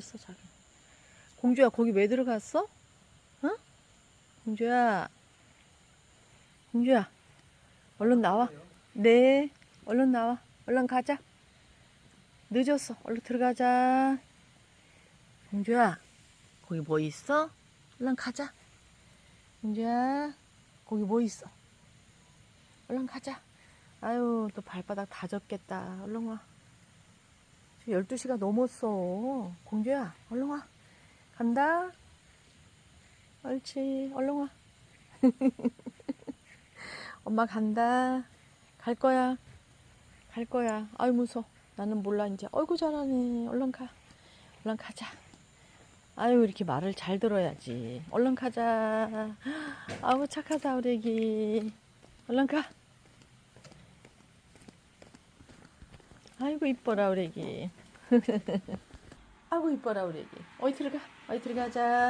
했어 자기. 공주야 거기 왜 들어갔어? 어? 공주야. 공주야. 얼른 나와. 네. 얼른 나와. 얼른 가자. 늦었어. 얼른 들어가자. 공주야. 거기 뭐 있어? 얼른 가자. 공주야. 거기 뭐 있어? 얼른 가자. 아유, 또 발바닥 다 젖겠다. 얼른 와. 지금 12시가 넘었어. 공주야, 얼른 와. 간다. 옳지. 얼른 와. 엄마 간다. 갈 거야. 갈 거야. 아유, 무서워. 나는 몰라, 이제. 어이구, 잘하네. 얼른 가. 얼른 가자. 아유, 이렇게 말을 잘 들어야지. 얼른 가자. 아우, 착하다, 우리 애기. 얼른 가. 아이고, 이뻐라, 우리 애기. 아이고, 이뻐라, 우리 애기. 어디 들어가. 어디 들어가자.